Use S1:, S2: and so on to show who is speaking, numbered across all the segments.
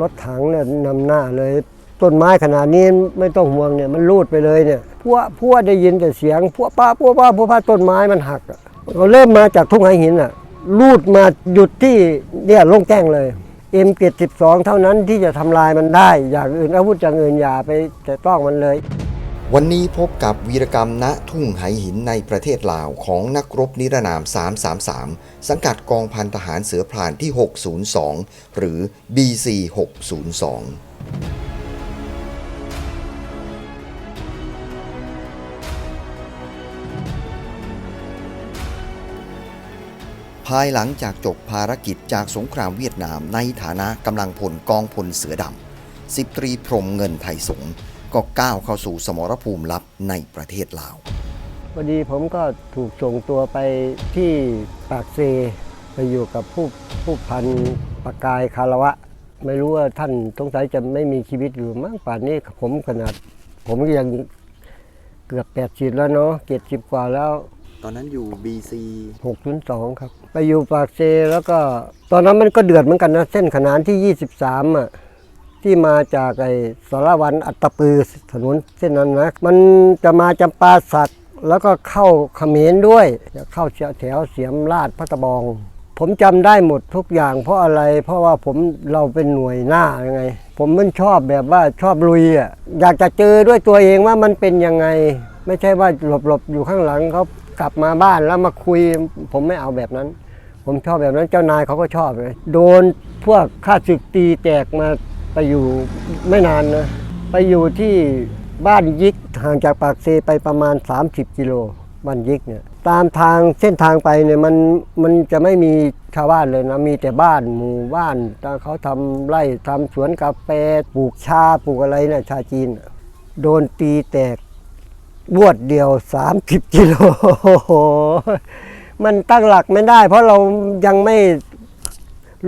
S1: รถถังเนี่ยนำหน้าเลย ต้นไม้ขนาดนี้ไม่ต้องห่วงเนี่ยมันรูดไปเลยเนี่ยพวกพวกได้ยินแต่เสียงพวกป้าพวกป้าพวกป้าต้นไม้มันหักเราเริ่มมาจากทุ่งไหหินอะรูดมาหยุดที่เนี่ยลงแจ้งเลยเอ็มเท่านั้นที่จะทำลายมันได้ อย่างอื่นอาวุธอย่างอื่นอย่าไปแต่ต้องมันเลย
S2: วันนี้พบกับวีรกรรมณทุ่งไหหินในประเทศลาวของนักรบนิรนาม 333 สังกัดกองพันทหารเสือพรานที่ 602 หรือ BC 602ภายหลังจากจบภารกิจจากสงครามเวียดนามในฐานะกำลังพลกองพลเสือดำสิบตรีพรมเงินไทยสง ก็ก้าวเข้าสู่สมรภูมิลับในประเทศลาว
S1: พอดีผมก็ถูกส่งตัวไปที่ปากเซไปอยู่กับผู้ผู้พันปากายคารวะ ไม่รู้ว่าท่านสงสัยจะไม่มีชีวิตอยู่มั้งป่านนี้ผมขนาด ผมก็ยังเกือบแปดสิบแล้วเนาะเจ็ดสิบกว่าแล้ว
S2: ตอนนั้นอยู่ BC
S1: 602 ครับ ไปอยู่ปากเซแล้วก็ ตอนนั้นมันก็เดือดเหมือนกันนะ เส้นขนานที่ 23อะ ที่มาจากไอ้สารวันอัตตปือถนนเส้นนั้นนะ มันจะมาจำปาสักแล้วก็เข้าเขมรด้วยจะเข้าแถวเสียมราชพัตะบอง ผมจำได้หมดทุกอย่าง เพราะอะไรเพราะว่าผมเราเป็นหน่วยหน้ายังไง ผมมันชอบแบบว่าชอบลุยอะอยากจะเจอด้วยตัวเองว่ามันเป็นยังไง ไม่ใช่ว่าหลบๆอยู่ข้างหลังเขากลับมาบ้านแล้วมาคุย ผมไม่เอาแบบนั้น ผมชอบแบบนั้นเจ้านายเขาก็ชอบเลยโดนพวกข้าศึกตีแตกมา ไปอยู่ไม่นานนะไปอยู่ที่บ้านยิกห่างจากปากเซไปประมาณ 30 กิโลบ้านยิกเนี่ยตามทางเส้นทางไปเนี่ยมันมันจะไม่มีชาวบ้านเลยนะมีแต่บ้านหมู่บ้านเขาทำไร่ทำสวนกาแฟปลูกชาปลูกอะไรเนี่ยชาจีน โดนตีแตกบวดเดียว 30 กิโลมันตั้งหลักไม่ได้ เพราะเรายังไม่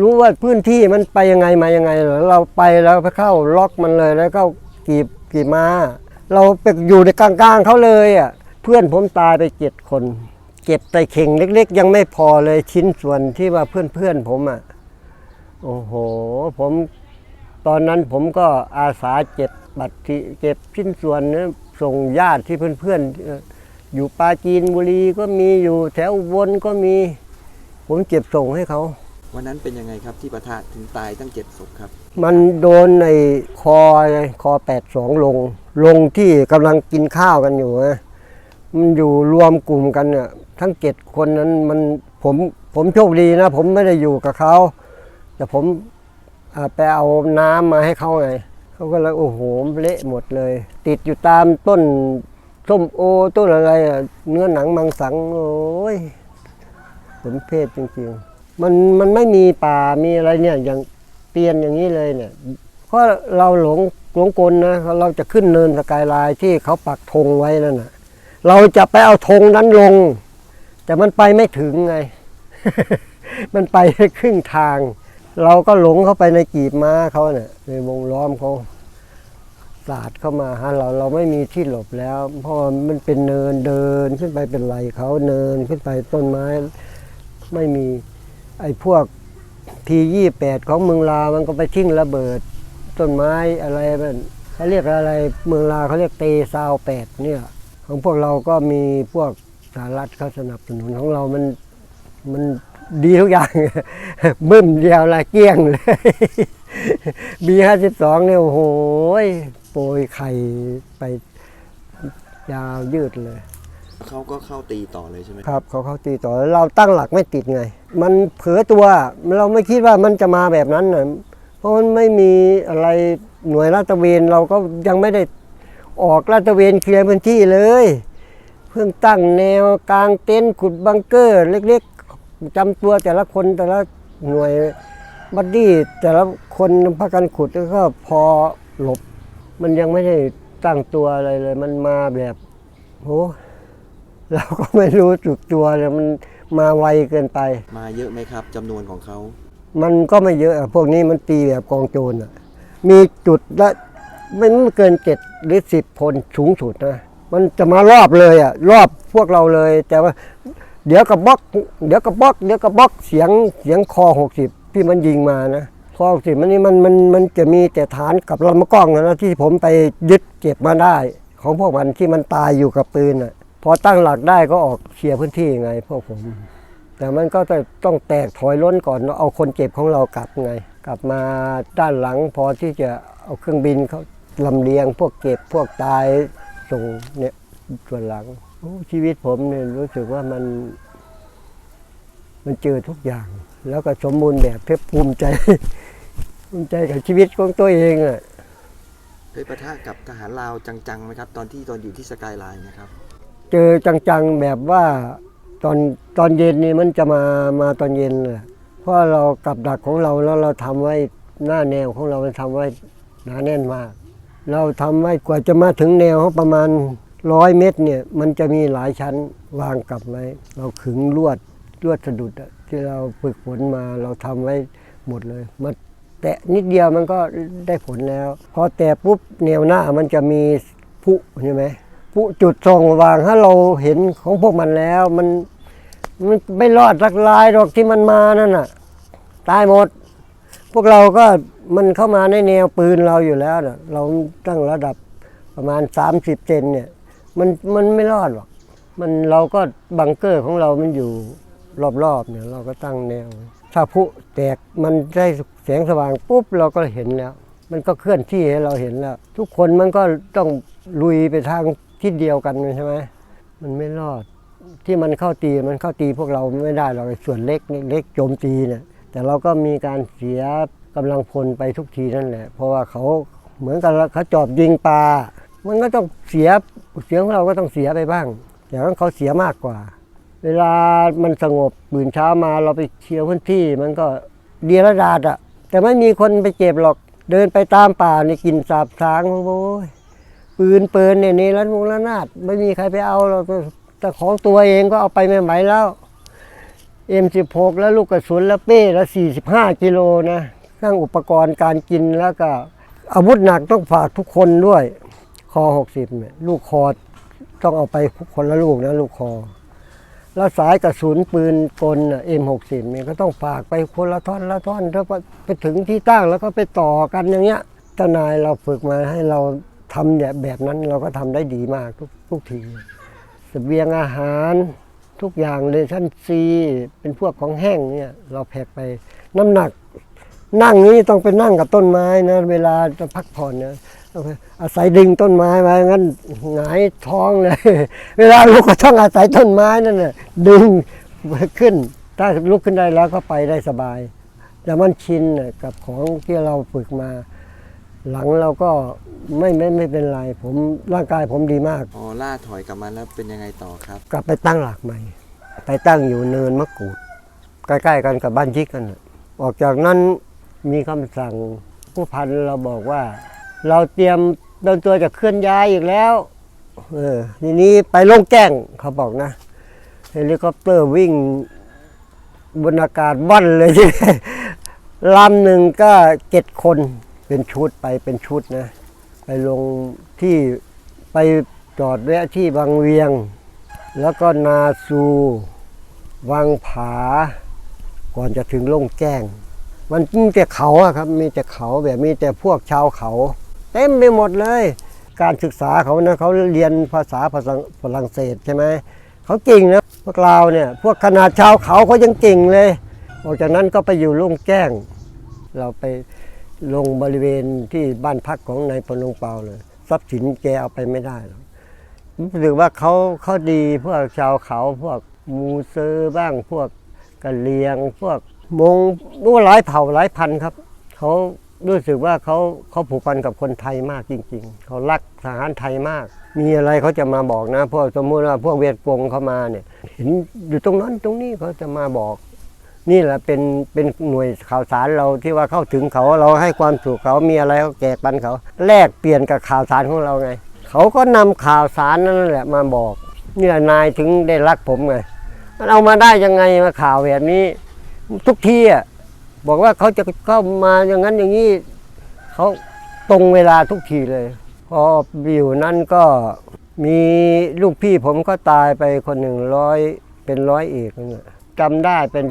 S1: รู้ว่าพื้นที่มันไปยังไงมายังไงเหรอเราไปแล้วไปเข้าล็อกมันเลยแล้วก็กีบกีบมาเราไปอยู่ในกลางๆเขาเลยอะเพื่อนผมตายไปเจ็ดคน เก็บแต่เข่งเล็ก ๆ ยังไม่พอเลยชิ้นส่วนที่ว่าเพื่อนๆผมอะโอ้โห ผมตอนนั้นผมก็อาสาเจ็บบัตรที่เก็บชิ้นส่วนนี้ส่งญาติที่เพื่อนๆอยู่ปาจีนบุรีก็มีอยู่แถวอุบนก็มี ผมเก็บส่งให้เขา
S2: วันนั้นเป็นยังไงครับที่ประทะถึงตายตั้งเจ็ดศพครับ
S1: มันโดนในคอคอแปดสองลง ลงที่กำลังกินข้าวกันอยู่นะมันอยู่รวมกลุ่มกันเนี่ยทั้งเจ็ดคนนั้นมันผมผมโชคดีนะ ผมไม่ได้อยู่กับเขาแต่ผมไปเอาน้ำมาให้เขาไงเขาก็เลยโอ้โหเละหมดเลย ติดอยู่ตามต้นส้มโอต้นอะไรเนื้อหนังมังสังโอ้ยสมเพศจริงๆ มันมันไม่มีป่ามีอะไรเนี่ยอย่างเตียนอย่างนี้เลยเนี่ยเพราะเราหลงหลงกลนะเราจะขึ้นเนินสกายไลน์ที่เขาปักธงไว้นั่นน่ะเราจะไปเอาธงนั้นลง แต่มันไปไม่ถึงไง มันไปแค่ครึ่งทาง เราก็หลงเข้าไปในกีบม้าเขาเนี่ยในวงล้อมเขาสาดเข้ามาหาเราเราไม่มีที่หลบแล้ว เพราะมันเป็นเนินเดินขึ้นไปเป็นไรเขาเนินขึ้นไปต้นไม้ไม่มี ไอ้พวกทียี่แปดของเมืองลามันก็ไปทิ้งระเบิด ต้นไม้อะไรมันเขาเรียกอะไรเมืองลาเขาเรียกเตซาวแปดเนี่ยของพวกเราก็มีพวกสหรัฐเขาสนับสนุนของเรามันมันดีทุกอย่างบึ้มเดียวละเกี้ยงเลยบีห้าสิบสองเนี่ยโอ้โหยโปรยไข่ไปยาวยืดเลย
S2: เขาก็เข้าตีต่อเลยใช่ไหม
S1: ครับเขาเข้าตีต่อแล้วเราตั้งหลักไม่ติดไง มันเผลอตัวเราไม่คิดว่ามันจะมาแบบนั้นนะเพราะมันไม่มีอะไรหน่วยลาดตระเวนเราก็ยังไม่ได้ออกลาดตระเวนเคลียร์พื้นที่เลย เพิ่งตั้งแนวกลางเต็นท์ขุดบังเกอร์ เล็กๆจำตัวแต่ละคนแต่ละหน่วยบัดดี้แต่ละคนพากันขุดแล้วก็พอหลบ มันยังไม่ได้ตั้งตัวอะไรเลย มันมาแบบโห เราก็ไม่รู้จุกตัวเลยมันมาไวเกินไป
S2: มาเยอะไหมครับจำนวนของเขา
S1: มันก็ไม่เยอะอะพวกนี้มันตีแบบกองโจรอะมีจุดละไม่เกินเจ็ดหรือสิบคนสูงสุดนะ มันจะมารอบเลยอะรอบพวกเราเลย แต่ว่า เดี๋ยวกับบล็อกเดี๋ยวกับบล็อกเดี๋ยวกับบล็อกเสียงเสียงคอหกสิบที่มันยิงมานะคลองสิมันนี่มันมันมันจะมีแต่ฐานกับลำกล้องนะที่ผมไปยึดเก็บมาได้ ของพวกมันที่มันตายอยู่กับปืนอะ พอตั้งหลักได้ก็ออกเคลียร์พื้นที่ไงพวกผม แต่มันก็จะต้องแตกถอยล้นก่อนเอาคนเจ็บของเรากลับไง กลับมาด้านหลังพอที่จะเอาเครื่องบินเขาลำเลียง พวกเก็บพวกตายส่งเนี่ยส่วนหลังชีวิตผมเนี่ยรู้สึกว่ามัน มันเจอทุกอย่าง แล้วก็สมบูรณ์แบบเพื่อภูมิใจภูมิใจกับชีวิตของตัวเองอะ
S2: เคยประทะกับทหารลาวจังๆไหมครับ ตอนที่ตอนอยู่ที่สกายไลน์นะครับ
S1: เจอจังๆแบบว่าตอนตอนเย็นนี่มันจะมามาตอนเย็นแหละเพราะเรากับดักของเราแล้วเราทำไว้หน้าแนวของเรามันทำไว้หนาแน่นมาก เราทำไว้กว่าจะมาถึงแนวเขาประมาณร้อยเมตรเนี่ยมันจะมีหลายชั้นวางกลับไว้ เราขึงลวดลวดสะดุดที่เราฝึกฝนมาเราทำไว้หมดเลยมาแตะนิดเดียวมันก็ได้ผลแล้ว พอแตะปุ๊บแนวหน้ามันจะมีผุใช่ไหม จุดส่องวางถ้าเราเห็นของพวกมันแล้ว มันมันไม่รอดสักลายหรอกที่มันมานั่นน่ะ ตายหมด พวกเราก็มันเข้ามาในแนวปืนเราอยู่แล้วน่ะเราตั้งระดับประมาณ 30เซนเนี่ย มันมันไม่รอดหรอก มันเราก็บังเกอร์ของเรามันอยู่รอบๆเนี่ย เราก็ตั้งแนว ถ้าผู้แตกมันได้แสงสว่างปุ๊บเราก็เห็นแล้ว มันก็เคลื่อนที่ให้เราเห็นแล้ว ทุกคนมันก็ต้องลุยไปทาง ทิศเดียวกันใช่ไหมมันไม่รอด ที่มันเข้าตีมันเข้าตีพวกเราไม่ได้หรอกส่วนเล็กเล็กโจมตีเนี่ย แต่เราก็มีการเสียกำลังพลไปทุกทีนั่นแหละ เพราะว่าเขาเหมือนกับเขาจอบยิงปลา มันก็ต้องเสียเสียงของเราก็ต้องเสียไปบ้างแต่ว่าเขาเสียมากกว่า เวลามันสงบตื่นเช้ามาเราไปเคลียร์พื้นที่ มันก็เดียระดาดอะแต่ไม่มีคนไปเก็บหรอกเดินไปตามป่านี่กินสาบสางโอ้ย ปืนเปินเนี่ยนี่รันวงระนาดไม่มีใครไปเอาเราแต่ของตัวเองก็เอาไปไม่ไหวแล้ว M16 แล้วลูกกระสุนแล้วเป้แล้ว45กิโลนะเครื่องอุปกรณ์การกินแล้วก็ อาวุธหนักต้องฝากทุกคนด้วย คอ60เนี่ยลูกคอต้องเอาไปคนละลูกนะลูกคอ แล้วสายกระสุนปืนกลน่ะ M60 เนี่ยก็ต้องฝากไปคนละท่อนละท่อนถ้าไปถึงที่ตั้งแล้วก็ไปต่อกันอย่างเงี้ยทนายเราฝึกมาให้เรา ทำแบบแบบนั้นเราก็ทำได้ดีมากทุกทุกทีเสบียงอาหารทุกอย่างเลยชั้นซีเป็นพวกของแห้งเนี่ยเราแพกไปน้ำหนัก นั่งนี้ต้องไปนั่งกับต้นไม้นะเวลาจะพักผ่อนเนี่ยอาศัยดึงต้นไม้ไว้งั้นหงายท้องเลย เวลาลุกก็ต้องอาศัยต้นไม้นั่นน่ะดึงขึ้น ถ้าลุกขึ้นได้แล้วก็ไปได้สบายแต่มันชินกับของที่เราฝึกมา หลังเราก็ไม่ไม่ไม่เป็นไรผมร่างกายผมดีมาก
S2: อ๋อล่าถอยกลับมาแล้วเป็นยังไงต่อครับ
S1: กลับไปตั้งหลักใหม่ ไปตั้งอยู่เนินมะกรูด ใกล้ๆกันกับบ้านชิกกันน่ะออกจากนั้นมีคำสั่งผู้พันเราบอกว่า เราเตรียมเดินตัวจะเคลื่อนย้ายอีกแล้วเออทีนี้ไปลงแก้งเขาบอกนะเฮลิคอปเตอร์วิ่งบนอากาศว่อนเลยทีเดียวลำหนึ่งก็เจ็ดคน เป็นชุดไปเป็นชุดนะ ไปลงที่ไปจอดแวะที่บางเวียง แล้วก็นาซูวังผา ก่อนจะถึงล่งแก้ง มันมีแต่เขาอะครับ มีแต่เขาแบบมีแต่พวกชาวเขา เต็มไปหมดเลย การศึกษาเขานะเขาเรียนภาษาฝรั่งเศสใช่ไหมเขาเก่งนะพวกเราเนี่ยพวกขนาดชาวเขาเขายังเก่งเลยออกจากนั้นก็ไปอยู่ล่งแก้ง เราไป ลงบริเวณที่บ้านพักของนายพลลงเปาเลย ทรัพย์สินแกเอาไปไม่ได้หรอกรู้สึกว่าเขาเขาดีพวกชาวเขาพวกมูเซอร์บ้างพวกกะเหรียง พวกมงรู้หลายเผ่าหลายพันครับเขารู้สึกว่าเขาเขาผูกพันกับคนไทยมากจริง ๆ เขารักทหารไทยมาก มีอะไรเขาจะมาบอกนะพวกสมมติว่าพวกเวียดกงเขามาเนี่ย เห็นอยู่ตรงนั้นตรงนี้เขาจะมาบอก นี่แหละเป็นเป็นหน่วยข่าวสารเราที่ว่าเข้าถึงเขาเราให้ความสุขเขามีอะไรก็แจกปันเขา แลกเปลี่ยนกับข่าวสารของเราไง เขาก็นำข่าวสารนั่นแหละมาบอก เนี่ยนายถึงได้รักผมไงมันเอามาได้ยังไงมาข่าวแบบนี้ ทุกทีอะบอกว่าเขาจะเข้ามาอย่างนั้นอย่างนี้เขาตรงเวลาทุกทีเลยพออยู่นั่นก็มีลูกพี่ผมก็ตายไปคนหนึ่งร้อยเป็นร้อยเอกนะจำได้เป็น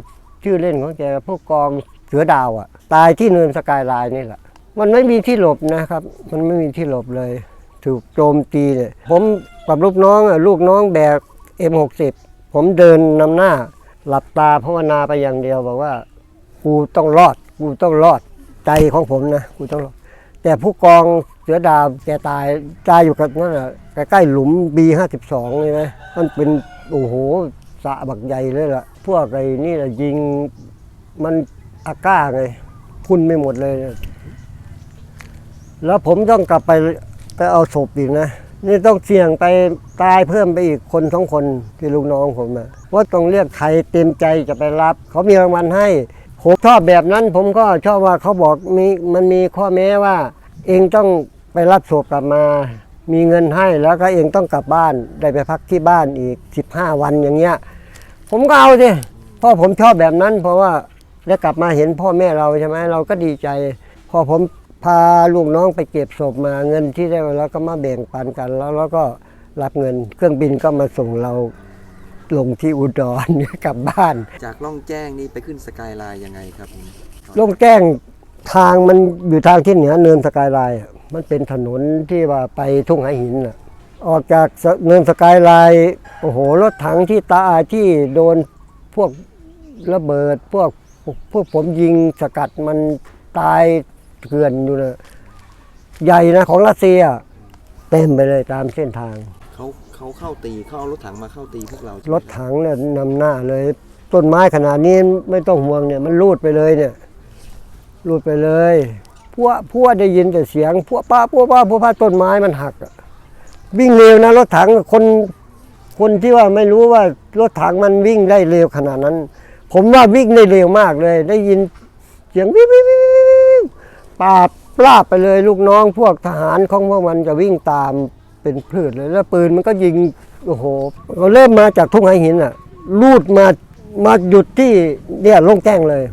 S1: ชื่อเล่นของแกผู้กองเสือดาวอะ ตายที่เนินสกายไลน์นี่แหละ มันไม่มีที่หลบนะครับ มันไม่มีที่หลบเลย ถูกโจมตีเลยผมกับลูกน้องอะลูกน้องแบก M60 ผมเดินนำหน้า หลับตาภาวนาไปอย่างเดียวบอกว่า กูต้องรอด กูต้องรอดใจของผมนะกูต้องรอด แต่ผู้กองเสือดาวแกตายตายอยู่กับนั่นน่ะใกล้ๆหลุม B52 เลยนะมันเป็นโอ้โหสะบักใหญ่เลยล่ะ พวกไอ้นี่แหละยิงมันอาก้าไงพุ่นไม่หมดเลย แล้วผมต้องกลับไปไปเอาศพอีกนะ นี่ต้องเสี่ยงไปตายเพิ่มไปอีกคนสองคนที่ลูกน้องผมอะว่าต้องเรียกใครเต็มใจจะไปรับ เขามีรางวัลให้ผมชอบแบบนั้น ผมก็ชอบว่าเขาบอกมีมันมีข้อแม้ว่า เองต้องไปรับศพกลับมา มีเงินให้แล้วก็เองต้องกลับบ้านได้ไปพักที่บ้านอีก 15 วันอย่างเงี้ย ผมก็เอาสิเพราะผมชอบแบบนั้น เพราะว่าได้กลับมาเห็นพ่อแม่เราใช่ไหมเราก็ดีใจ พอผมพาลูกน้องไปเก็บศพมาเงินที่ได้มาแล้วก็มาแบ่งปันกัน แล้วเราก็รับเงินเครื่องบินก็มาส่งเราลงที่อุดร กลับบ้าน
S3: จากล่องแจ้งนี่ไปขึ้นสกายไลน์ยังไงครับผม
S1: ลงแจ้งทางมันอยู่ทางที่เหนือเนินสกายไลน์อะมันเป็นถนนที่ว่าไปทุ่งหาหินน่ะ ออกจากเนินสกายไลน์โอ้โห รถถังที่ตาที่โดนพวกระเบิด พวกพวกผมยิงสกัดมันตายเกลื่อนอยู่เลยใหญ่นะของรัสเซีย เต็มไปเลยตามเส้นทาง
S3: เขาเขาเข้าตีเขาเอารถถังมาเข้าตีพวกเราใช่ไหม
S1: รถถังเนี่ยนำหน้าเลย ต้นไม้ขนาดนี้ไม่ต้องห่วงเนี่ย มันรูดไปเลยเนี่ย รูดไปเลย พวกพวกได้ยินแต่เสียง พวกป้าพวกป้าพวกป้าต้นไม้มันหักอะ วิ่งเร็วนะรถถังคนคนที่ว่าไม่รู้ว่ารถถังมันวิ่งได้เร็วขนาดนั้น ผมว่าวิ่งได้เร็วมากเลย ได้ยินเสียงวิววิววิววิววิวปาบปราบไปเลยลูกน้องพวกทหารของพวกมันจะวิ่งตามเป็นพืชเลยแล้วปืนมันก็ยิงโอ้โหเราเริ่มมาจากทุ่งไหหินอะลูดมามาหยุดที่เนี่ยโล่งแจ้งเลย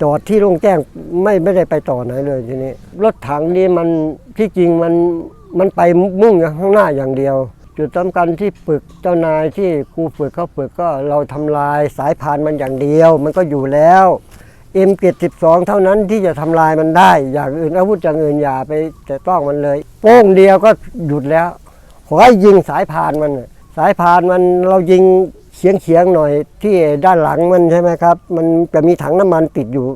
S1: จอดที่โล่งแจ้งไม่ไม่ได้ไปต่อไหนเลยทีนี้ รถถังนี่มันที่จริงมัน มันไปมุ่งข้างหน้าอย่างเดียว จุดสำคัญที่ฝึกเจ้านายที่ครูฝึกเขาฝึกก็เราทำลายสายพานมันอย่างเดียว มันก็อยู่แล้ว M72 เท่านั้นที่จะทำลายมันได้ อย่างอื่นอาวุธอย่างอื่นอย่าไปจะต้องมันเลย โป้งเดียวก็หยุดแล้ว ขอให้ยิงสายพานมัน สายพานมันเรายิงเฉียงเฉียงๆหน่อยที่ด้านหลังมันใช่ไหมครับ มันจะมีถังน้ำมันติดอยู่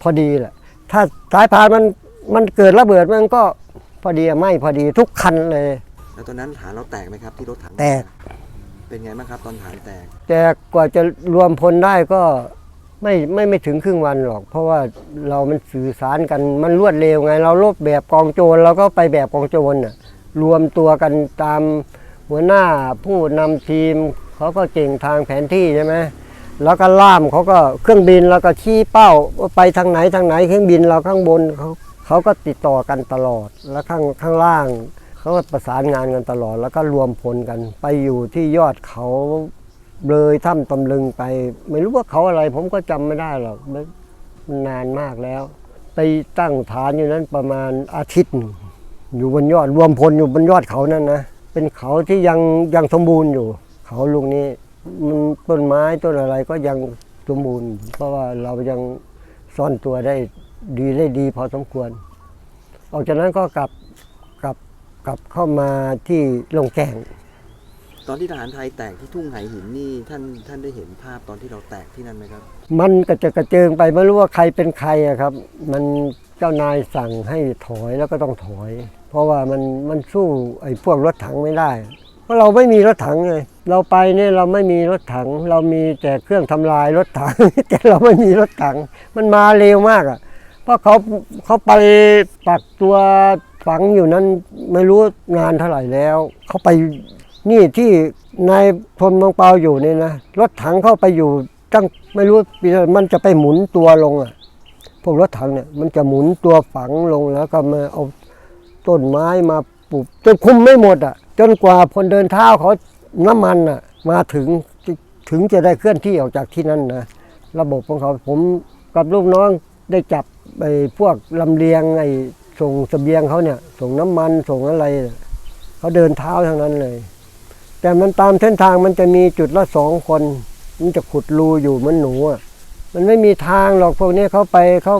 S1: พอดีแหละถ้าสายพานมันมันเกิดระเบิดมันก็ อดีอะไหม่พอดีทุกคันเลย
S3: แล้วตอนนั้นฐานเราแตกไหมครับที่รถถัง
S1: แตก
S3: เป็นไงบ้างครับตอนฐานแตก
S1: แต่กว่าจะรวมพลได้ก็ไม่ไม่ไม่ถึงครึ่งวันหรอก เพราะว่าเรามันสื่อสารกันมันรวดเร็วไง เราลบแบบกองโจรเราก็ไปแบบกองโจรน่ะรวมตัวกันตามหัวหน้าผู้นำทีมเขาก็เก่งทางแผนที่ใช่ไหมแล้วก็ล่ามเขาก็เครื่องบินแล้วก็ชี้เป้าว่าไปทางไหนทางไหนเครื่องบินเราข้างบนเขา เขาก็ติดต่อกันตลอด แล้วข้างข้างล่างเขาก็ประสานงานกันตลอด แล้วก็รวมพลกัน ไปอยู่ที่ยอดเขาเลยถ้ำตำลึงไป ไม่รู้ว่าเขาอะไร ผมก็จำไม่ได้หรอกมันนานมากแล้ว ไปตั้งฐานอยู่นั้นประมาณอาทิตย์หนึ่งอยู่บนยอดรวมพลอยู่บนยอดเขานั่นนะเป็นเขาที่ยังยังสมบูรณ์อยู่ เขาลูกนี้มันต้นไม้ต้นอะไรก็ยังสมบูรณ์ เพราะว่าเรายังซ่อนตัวได้ ดีได้ดีพอสมควร ออกจากนั้นก็กลับกลับกลับเข้ามาที่ลงแกง
S3: ตอนที่ทหารไทยแตกที่ทุ่งไหหินนี่ท่านท่านได้เห็นภาพตอนที่เราแตกที่นั่นไหมครับ
S1: มันกระเจิดกระเจิงไปไม่รู้ว่าใครเป็นใครอะครับ มันเจ้านายสั่งให้ถอยแล้วก็ต้องถอย เพราะว่ามันมันสู้ไอ้พวกรถถังไม่ได้ เพราะเราไม่มีรถถังไงเราไปเนี่ยเราไม่มีรถถัง เรามีแต่เครื่องทำลายรถถัง แต่เราไม่มีรถถัง มันมาเร็วมากอะ เพราะเขาเขาไปปักตัวฝังอยู่นั้นไม่รู้นานเท่าไหร่แล้ว เขาไปนี่ที่นายพลมืองเปาอยู่เนี่ยนะรถถังเข้าไปอยู่ตั้งไม่รู้มันจะไปหมุนตัวลงอะพวกรถถังเนี่ยมันจะหมุนตัวฝังลงแล้วก็มาเอาต้นไม้มาปลูกจนคุมไม่หมดอะ จนกว่าพลเดินเท้าเขาน้ำมันอะ มาถึงถึงจะได้เคลื่อนที่ออกจากที่นั่นนะระบบของเขาผมกับลูกน้องได้จับ ไอ้พวกลำเลียงไอ้ส่งเสบียงเขาเนี่ย ส่งน้ำมันส่งอะไรเขาเดินเท้าทั้งนั้นเลย แต่มันตามเส้นทางมันจะมีจุดละสองคน มันจะขุดรูอยู่เหมันหนูอะมันไม่มีทางหรอกพวกนี้เขาไปเขา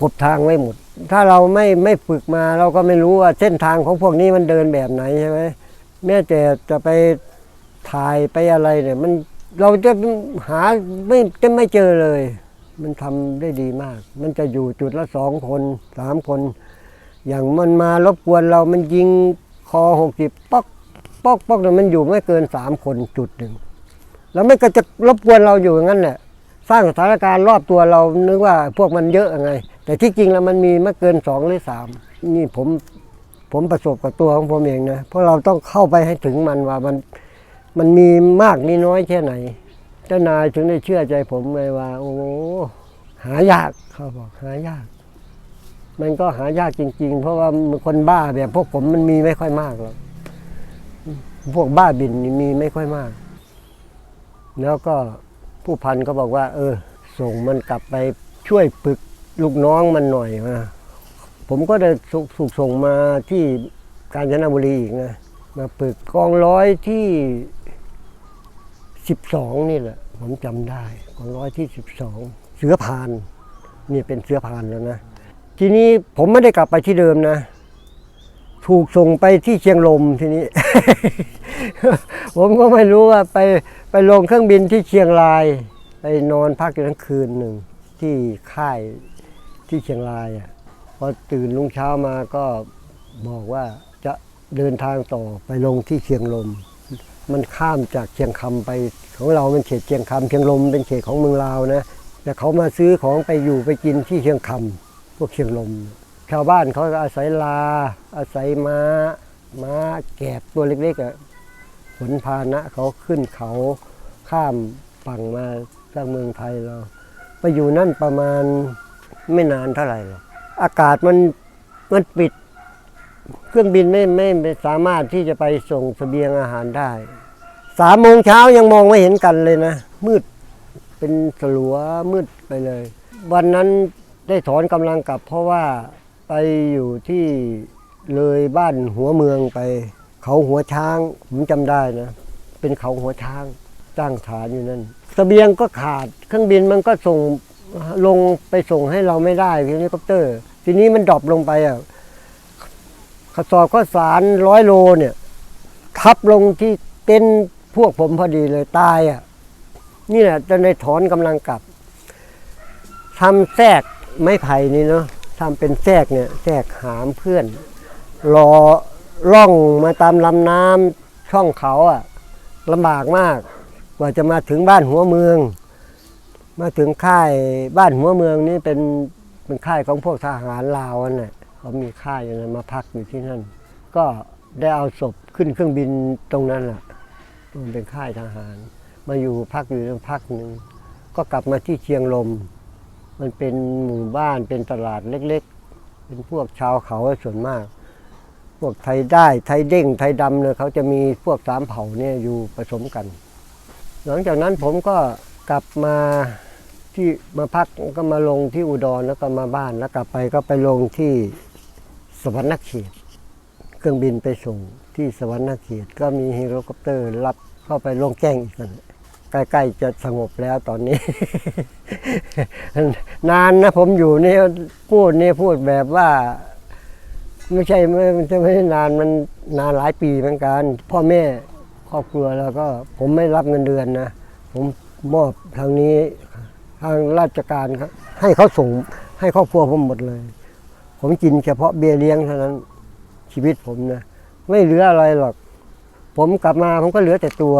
S1: กบทางไว้หมด ถ้าเราไม่ไม่ฝึกมาเราก็ไม่รู้ว่าเส้นทางของพวกนี้มันเดินแบบไหนใช่ไหมแม้แต่จะไปถ่ายไปอะไรเนี่ย มันเราจะหาไม่จะไม่เจอเลย มันทำได้ดีมาก มันจะอยู่จุดละสองคนสามคน อย่างมันมารบกวนเรามันยิงคอหกสิบป๊อกป๊อกป๊อกเนี่ยมันอยู่ไม่เกินสามคนจุดหนึ่งแล้วมันก็จะรบกวนเราอยู่อย่างนั้นแหละสร้างสถานการณ์รอบตัวเรานึกว่าพวกมันเยอะไง แต่ที่จริงแล้วมันมีไม่เกินสองหรือสามนี่ผมผมประสบกับตัวของผมเองนะเพราะเราต้องเข้าไปให้ถึงมันว่ามันมันมีมากมีน้อยแค่ไหน จ้านายถึงได้เชื่อใจผมเลยว่า โอ้โหหายากเขาบอกหายาก มันก็หายากจริง ๆ เพราะว่าคนบ้าแบบพวกผมมันมีไม่ค่อยมากหรอกพวกบ้าบินมีไม่ค่อยมาก แล้วก็ผู้พันก็บอกว่า เออ ส่งมันกลับไปช่วยฝึกลูกน้องมันหน่อยนะผมก็ได้ถูกถูกส่งมาที่กาญจนบุรีอีกนะมาฝึกกองร้อยที่ สิบสองนี่แหละ ผมจำได้กองร้อยที่สิบสองเสือพานนี่เป็นเสือพานแล้วนะ ทีนี้ผมไม่ได้กลับไปที่เดิมนะ ถูกส่งไปที่เชียงรมทีนี้ ผมก็ไม่รู้ว่าไปไปลงเครื่องบินที่เชียงราย ไปนอนพักอยู่ทั้งคืนหนึ่งที่ค่ายที่เชียงรายอะพอตื่นลุงเช้ามาก็บอกว่าจะเดินทางต่อไปลงที่เชียงลม มันข้ามจากเชียงคำไปของเราเป็นเขตเชียงคำเชียงลมเป็นเขตของเมืองลาวนะแต่เขามาซื้อของไปอยู่ไปกินที่เชียงคำพวกเชียงลม ชาวบ้านเขาอาศัยลา อาศัยม้าม้าแกบตัวเล็กๆอะขนพานะเขาขึ้นเขาข้ามฝั่งมาจากเมืองไทยเรา ไปอยู่นั่นประมาณไม่นานเท่าไหร่หรอกอากาศมันมันปิด เครื่องบินไม่ไม่ไม่สามารถที่จะไปส่งเสบียงอาหารได้ สามโมงเช้ายังมองไม่เห็นกันเลยนะ มืดเป็นสลัวมืดไปเลย วันนั้นได้ถอนกำลังกลับ เพราะว่าไปอยู่ที่เลยบ้านหัวเมืองไป เขาหัวช้างผมจำได้นะ เป็นเขาหัวช้างตั้งฐานอยู่นั่นสเสบียงก็ขาดเครื่องบินมันก็ส่งลงไปส่งให้เราไม่ได้เฮลิคอปเตอร์ ทีนี้มันดรอปลงไปอะกระสอบข้าวสารร้อยโลเนี่ย ทับลงที่เต็นท์ พวกผมพอดีเลยตายอะนี่แหละจะได้ถอนกำลังกลับทำแทรกไม้ไผ่นี่เนาะทำเป็นแทรกเนี่ยแทรกหามเพื่อน รอล่องมาตามลำน้ำช่องเขาอะลำบากมาก กว่าจะมาถึงบ้านหัวเมือง มาถึงค่ายบ้านหัวเมืองนี่เป็นเป็นค่ายของพวกทหารลาวนั่นแหละเขามีค่ายอยู่นั้นมาพักอยู่ที่นั่น ก็ได้เอาศพขึ้นเครื่องบินตรงนั้นแหละ มันเป็นค่ายทหาร มาอยู่พักอยู่พักหนึ่งก็กลับมาที่เชียงลม มันเป็นหมู่บ้านเป็นตลาดเล็กๆ เป็นพวกชาวเขาส่วนมาก พวกไทยได้ไทยเด้งไทยดำเนี่ยเขาจะมีพวกสามเผ่าเนี่ยอยู่ผสมกัน หลังจากนั้นผมก็กลับมาที่มาพักก็มาลงที่อุดรแล้วก็มาบ้านแล้วกลับไปก็ไปลงที่สวรรณเขตเครื่องบินไปส่ง ที่สวรรณเขตก็มีเฮลิคอปเตอร์รับเข้าไปลงแจ้งอีกนั่นใกล้ๆจะสงบแล้วตอนนี้ นานนะผมอยู่นี่พูดนี่พูดแบบว่า ไม่ใช่ไม่ใช่ไม่ใช่นานมันนานหลายปีเหมือนกัน พ่อแม่ครอบครัวแล้วก็ ผมไม่รับเงินเดือนนะ ผมมอบทางนี้ทางราชการครับให้เขาส่งให้ครอบครัวผมหมดเลย ผมกินเฉพาะเบี้ยเลี้ยงเท่านั้นชีวิตผมนะ ไม่เหลืออะไรหรอก ผมกลับมาผมก็เหลือแต่ตัว